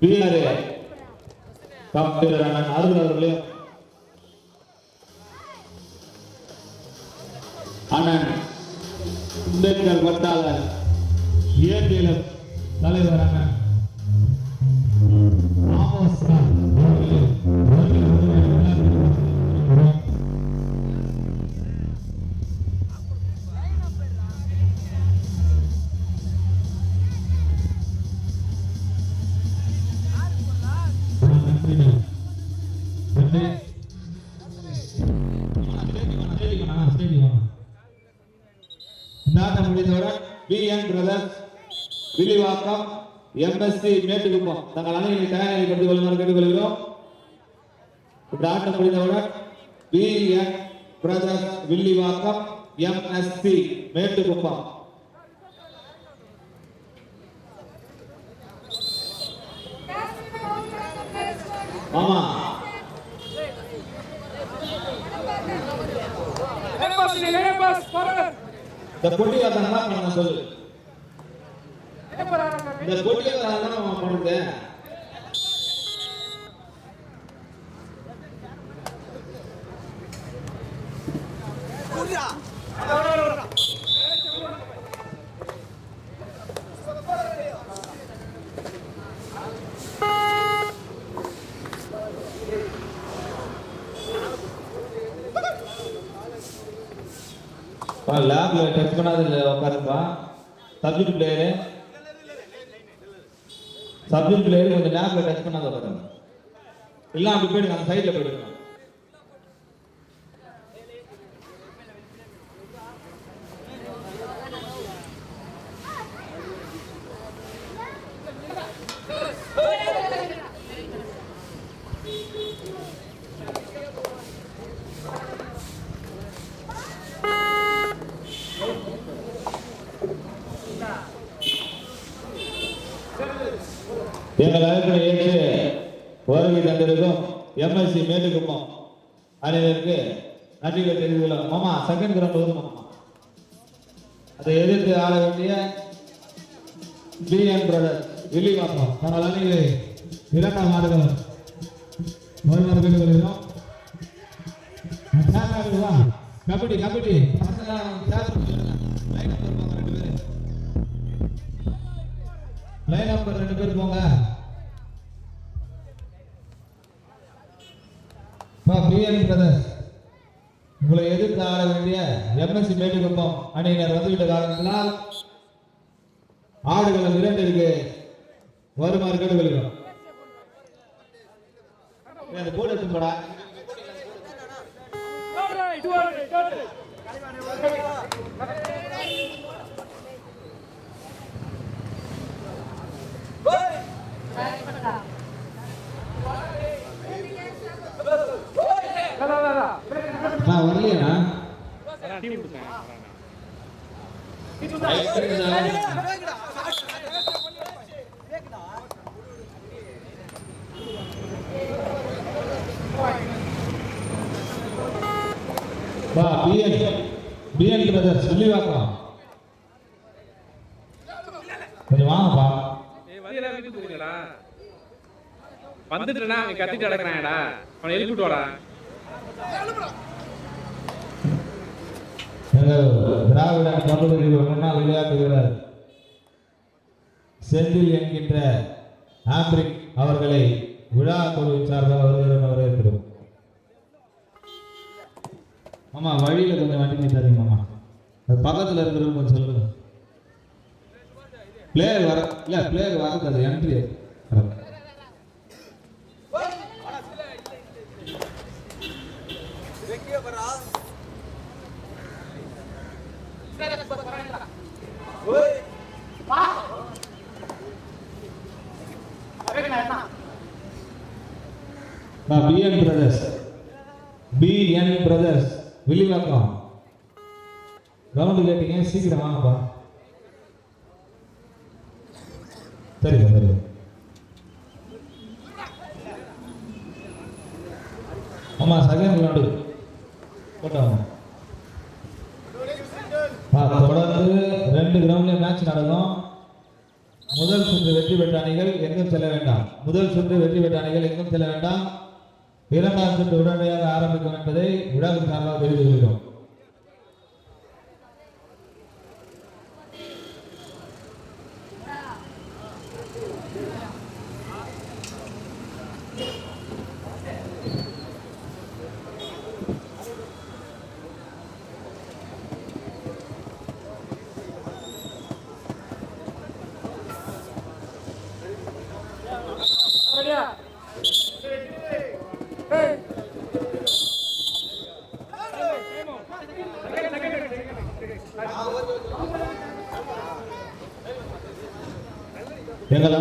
வீரரே. கம்பீரர் அண்ணன் அருள் அவர்களே. இந்த ஆட்டம் முடிந்தவுடன் BN Brothers Villivakkam MSC Mettukuppam தங்கள் அணியை தயாரிப்படுத்திக் கொள்ளுமாறு கேட்டுக்கொள்கிறோம். இந்த ஆட்டம் முடிந்தவுடன் BN Brothers Villivakkam MSC Mettukuppam ஆமா. இந்த பொட்டி வந்தாங்கன்னா பண்ண சொல்லு. இந்த பொட்டி வந்தாங்கன்னா பண்ணுறது லேப்ல உட்காருப்பா. சப்ஜெக்ட் பிளேயரு சப்ஜெக்ட் பிளேயர் கொஞ்சம் லேப்ல டச் பண்ணாத உட்காருங்க இல்ல அப்படி போயிடுங்க அந்த சைடுல போயிடுங்க எங்கள் அழைப்பினை ஏற்று வருகை தந்திருக்கும் எம்எஸ்சி மேலுக்குப்பம் அனைவருக்கு நன்றிகள் தெரிவிக்கலாம் மாமா செகண்ட் கிரவுண்ட் வரும் மாமா? அதை எதிர்த்து ஆள வேண்டிய பிஎன் பிரதர் வில்லி மாமா. தங்கள் அணிகளை இரண்டாம் ஆடுகள் வருமாறு கபடி கபடி. லைன் நம்பர் ரெண்டு பேர் போங்க. பிஎன் உங்களை எதிர்த்து ஆட வேண்டிய எம்எஸ்சி மேட்டுக்குப்பம் அணியினர் வந்துவிட்ட காரணத்தினால் ஆடுகளம் இரண்டிற்கு வருமாறு கேட்டுக்கொள்கிறோம் ஏய், அந்த போர்டு எடுத்து போடா. நான் வரலையா வா பிஎன் பிஎன் பிரதர் சொல்லி வாக்கலாம் கொஞ்சம் வாங்கப்பா. வந்துட்டுனா அவன் கத்திட்டு அடக்கிறான்டா அவனை எழுப்பிட்டு வாடா. திராவிட கல்லூரி முன்னாள் விளையாட்டு வீரர் செந்தில் என்கின்ற ஆம்பிரிக் அவர்களை விழா குழுவின் சார்பாக வருகிறோம் வரவேற்கிறோம் ஆமா வழியில கொஞ்சம் வண்டி நிறுத்தாதீங்க மாமா. அது பக்கத்துல இருக்கிறவங்க கொஞ்சம் சொல்லுங்க. பிளேயர் வர இல்ல பிளேயர் வரது அது entry BN Brothers BN Brothers Villivakkam ground கேட்டீங்க சீக்கிரம் வாங்கப்பா சரிங்க சரிங்க ஆமாம் செகண்ட் கிரவுண்டு போட்டாங்க ஆ, தொடர்ந்து ரெண்டு கிரவுண்ட்லயும் மேட்ச் நடக்கும். முதல் சுற்று சுற்று வெற்றி பெற்ற அணிகள் எங்கும் செல்ல வேண்டாம். முதல் சுற்று வெற்றி பெற்ற அணிகள் எங்கும் செல்ல வேண்டாம். இரண்டாம் உடனடியாக ஆரம்பிக்கும் என்பதை விழாவின் சார்பாக தெரிவித்துக் கொள்கிறோம். எங்கள்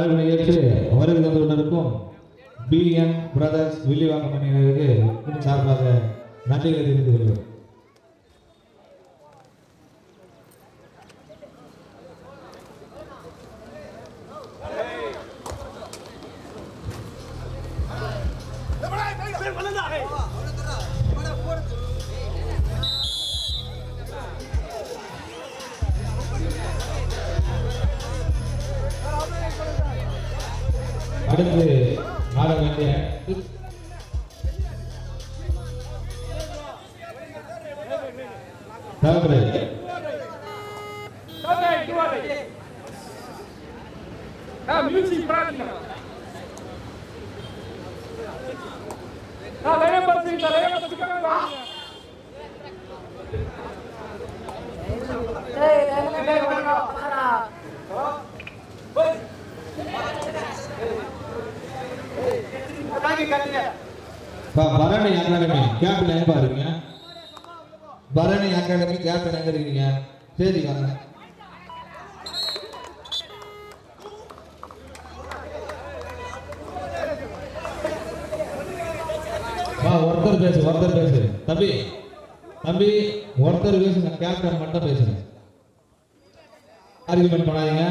பரணி அகாடமி கேப்டன் எங்க பாருங்க. பரணி அகாடமி கேப்டன் எங்க இருக்கீங்க சரி வாங்க. ஒருத்தர் பேசு ஒருத்தர் பேசு. தம்பி தம்பி ஒருத்தர் பேசுங்க. கேப்டன் மட்டும் பேசுங்க. ஆர்குமெண்ட் பண்ணாதீங்க.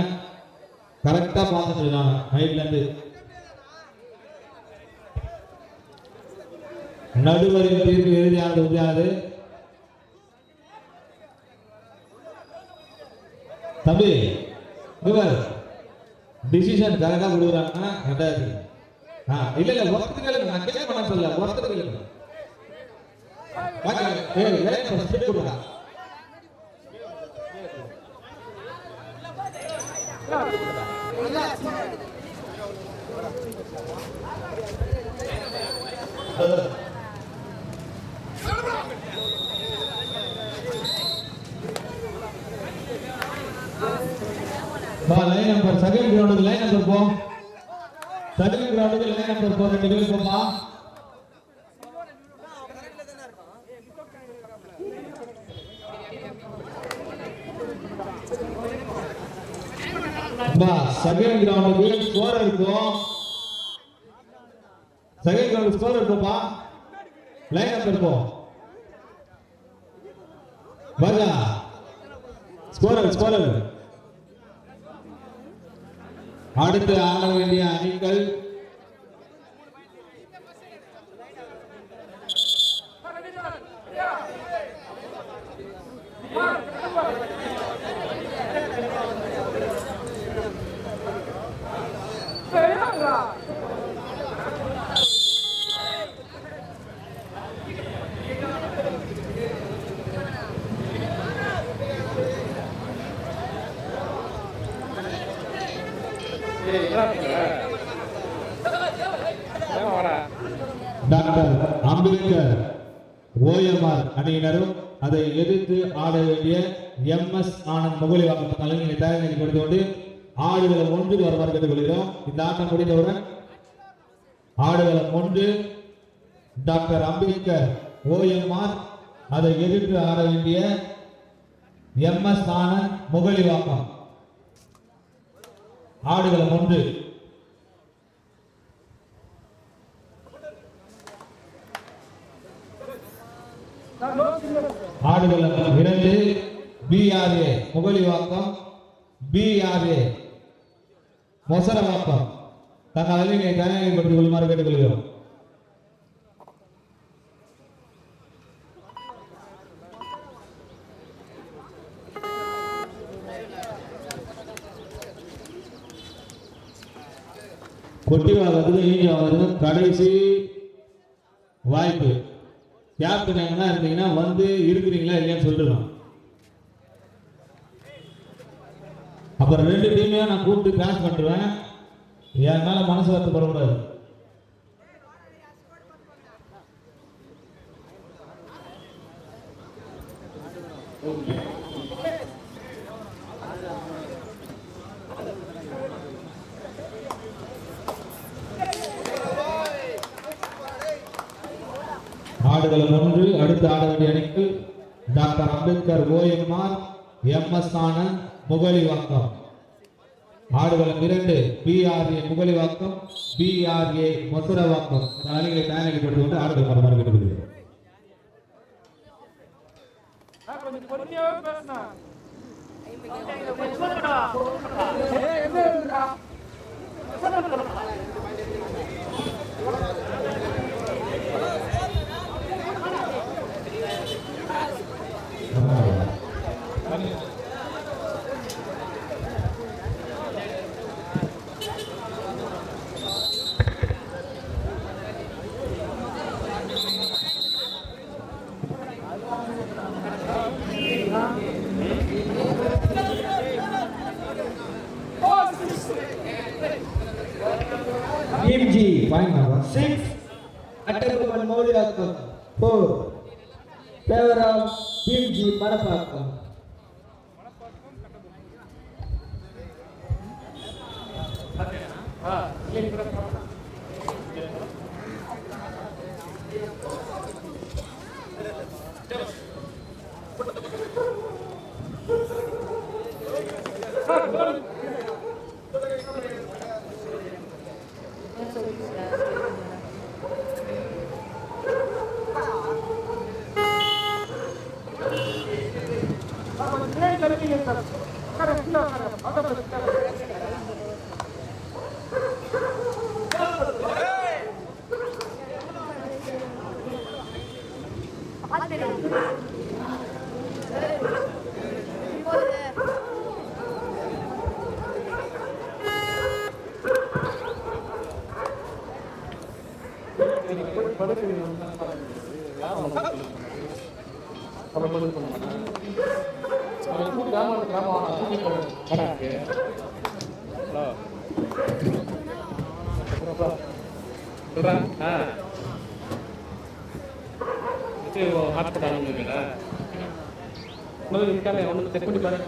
கரெக்டா பார்த்து இருக்காங்க நைட்ல நடுவரின் தீர்ப்பு இறுதியானது உறுதியானது தம்பி இவர் டிசிஷன் கரெக்டா கொடுக்குறாங்கன்னா ரெண்டாவது ஆ இல்ல இல்ல ஒருத்தர் கேளுங்க நான் கேட்க பண்ண சொல்ல ஒருத்தர் கேளுங்க வா லைன் நம்பர் செகண்ட் கிரவுண்டுக்கு லைன் நம்பர் போ செகண்ட் கிரவுண்டுக்கு லைன் நம்பர் போ ரெண்டு பேரும் போமா பா செகண்ட் கிரவுண்டுக்கு ஸ்கோர் இருக்கும். செகண்ட் கிரவுண்ட் ஸ்கோர் இருக்கும்பா லைன் நம்பர் போ பாஜா ஸ்கோரர் ஸ்கோரர் அடுத்து ஆட வேண்டிய அணிகள் வாடா டாக்டர் அம்பேத்கர் ஓஎம்ஆர் அணியினரும் அதை எதிர்த்து ஆட வேண்டிய எம் எஸ் ஆனந்த் முகலிவாக்கம் கலைஞரை தயாரித்து கொடுத்து கொண்டு ஆடுகளம் ஒன்று வருமாறு கேட்டுக்கொள்கிறோம். இந்த ஆட்டம் முடிந்தவுடன் ஆடுகளம் ஒன்று டாக்டர் அம்பேத்கர் ஓஎம்ஆர் அதை எதிர்த்து ஆட வேண்டிய எம் எஸ் ஆனந்த் முகலி வாக்கம் ஆடுகளம் ஒன்று ஆடுகளம் இரண்டு. பிஆர்ஏ முகலிவாக்கம். பிஆர்ஏ மொசரவாக்கம் தங்கள் அலுவலை தயாரிப்படுத்திக் கொள்ளுமாறு கேட்டுக்கொள்கிறோம். கொட்டி வாங்குறதுக்கு ஈஞ்சி வருது கடைசி வாய்ப்பு. யார் எங்கன்னா இருந்தீங்கன்னா வந்து இருக்கிறீங்களா இல்லையான்னு சொல்லிடணும் அப்புறம் ரெண்டு டீமையும் நான் கூப்பிட்டு கிராஸ் பண்ணுறேன் என் மேல மனசு வருத்தப்படக்கூடாது ஓகே ஒன்று அடுத்து ஆட வேண்டிய அணிக்கு doctor Ambedkar OMR M S Anand Mugalivakkam. ஆடுகளம் இரண்டு பிஆர்ஏ முகலிவாக்கம் பிஆர்ஏ மதுரவாக்கம். இந்த அணிகளை தயாரிக்கப்பட்டு கொண்டு ஆடுகள் வருமாறு கேட்டுக்கொள்கிறேன் என்ன Amen. Schaffen! சொல்றா ஆ. இது ஹாஸ்பிட்டல் ஆரம்பிங்களா ஒன்றும் ஒன்று செக் பண்ணி பாருங்க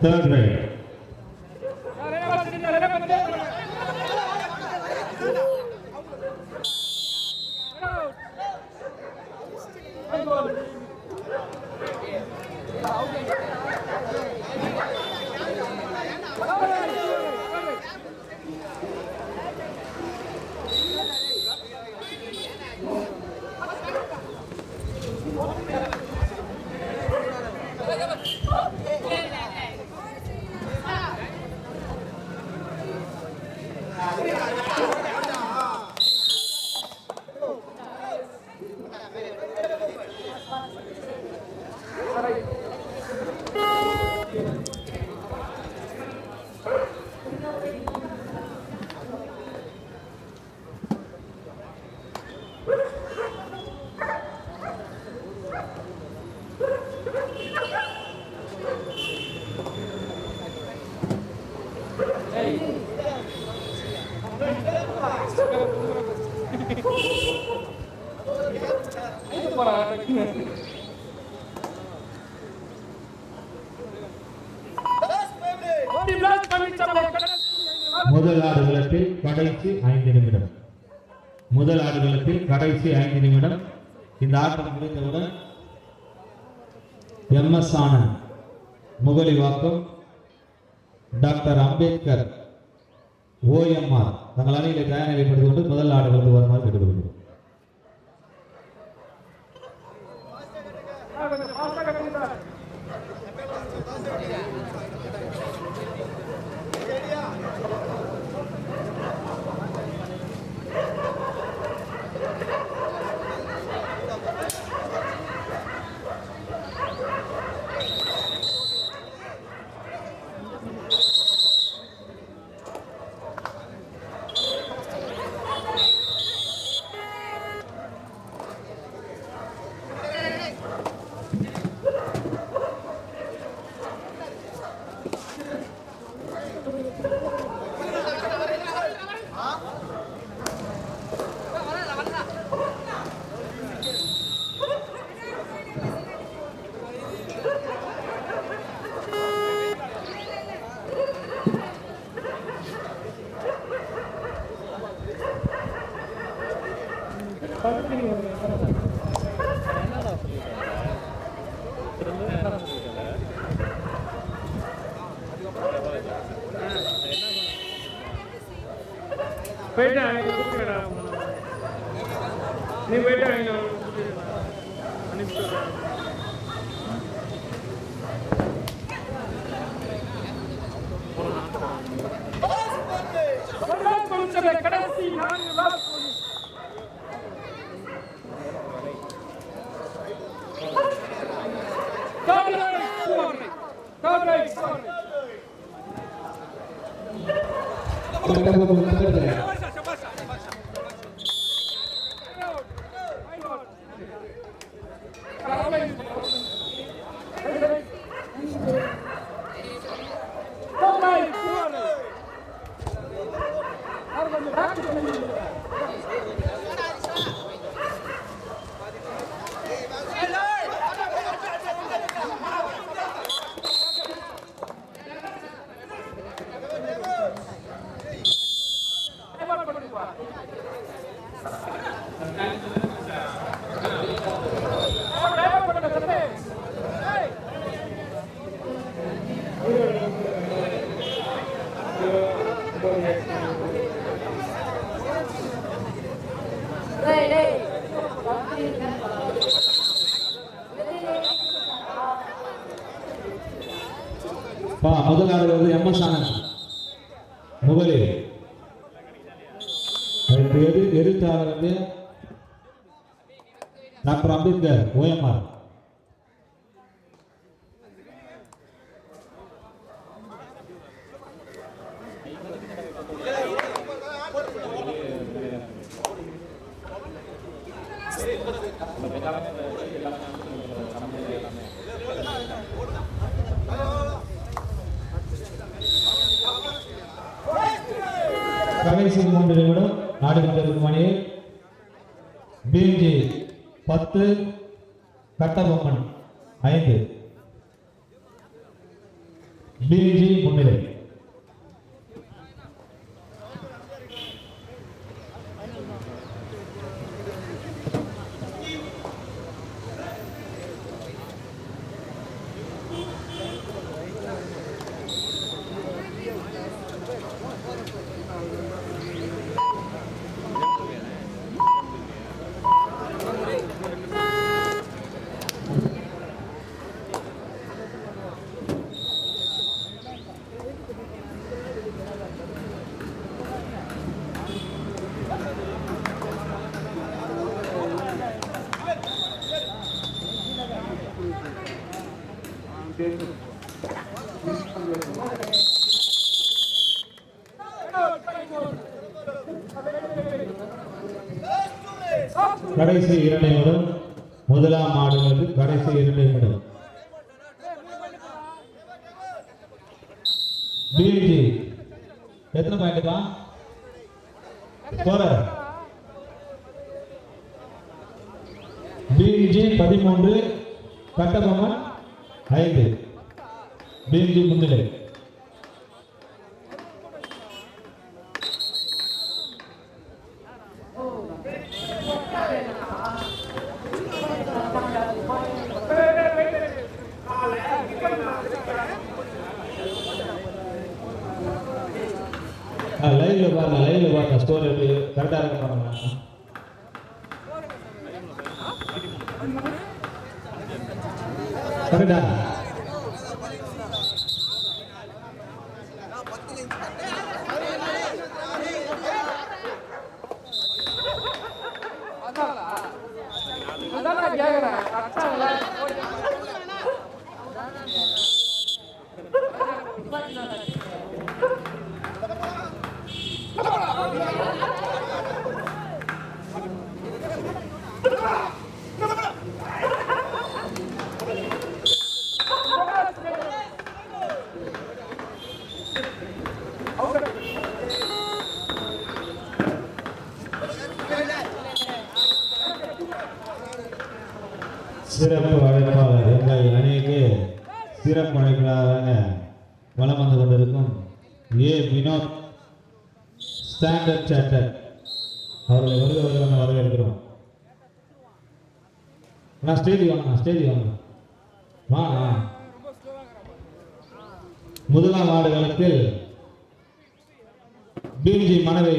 Third right. முதல் ஆடுகளத்தில் கடைசி ஐந்து நிமிடம். முதல் ஆடுகளத்தில் கடைசி ஐந்து நிமிடம். இந்த ஆட்டம் முடிந்தவுடன் M S Anand Mugalivakkam doctor Ambedkar OMR தங்கள் அணிகளை தயார் நிலைப்படுத்திக் கொண்டு முதல் ஆடுகளுக்கு வருமாறு கேட்டுக்கொள்கிறோம். போயிட்டு அவங்க கூப்பிடுறா நீ போயிட்டு அவங்க அனுப்பிச்சு கடைசி நான்கு last Third right, four right. Third right, four right. Kattabomman பக்கத்துல பா முதல் ஆடு வந்து எம்எஸ் ஆனந்த். முதலில் அதற்கு எதிர்த்தாளர் வந்து டாக்டர் அம்பேத்கர் ஓஎம்ஆர் கடைசி மூன்று நிமிடம் நாடுகின்ற மணியில் பிஜி பத்து கட்டபொம்மன் ஐந்து பிஜி முன்னிலை கடைசி இரண்டு நிமிடம் முதலாம் ஆடுவது கடைசி இரண்டு நிமிடம் பிஜி எத்தனை பாயிண்ட்டுப்பா போற பிஜி பதிமூன்று கட்டபொம்மன் ஐந்து. பிஜி முன்னிலை. லைவ்ல பாருங்க லைவ்ல பாருங்க ஸ்கோர் எப்படி கரெக்டா இருக்க பாருங்க கரெக்டா அதான் கேட்குறேன் கரெக்டாக சிறப்பு அழைப்பாளர் எங்கள் அணிக்கு சிறப்பு அழைப்பாளராக வலம் வந்து கொண்டிருக்கும் ஏ வினோத் ஸ்டாண்டர்ட் சார்ட்டர் அவர்களை வருக வருக வரவேற்கிறோம். நான் ஸ்டேஜ் வாங்க ஸ்டேஜ் வாங்க வா முதலாம் ஆடு காலத்தில் பிஜி மனதை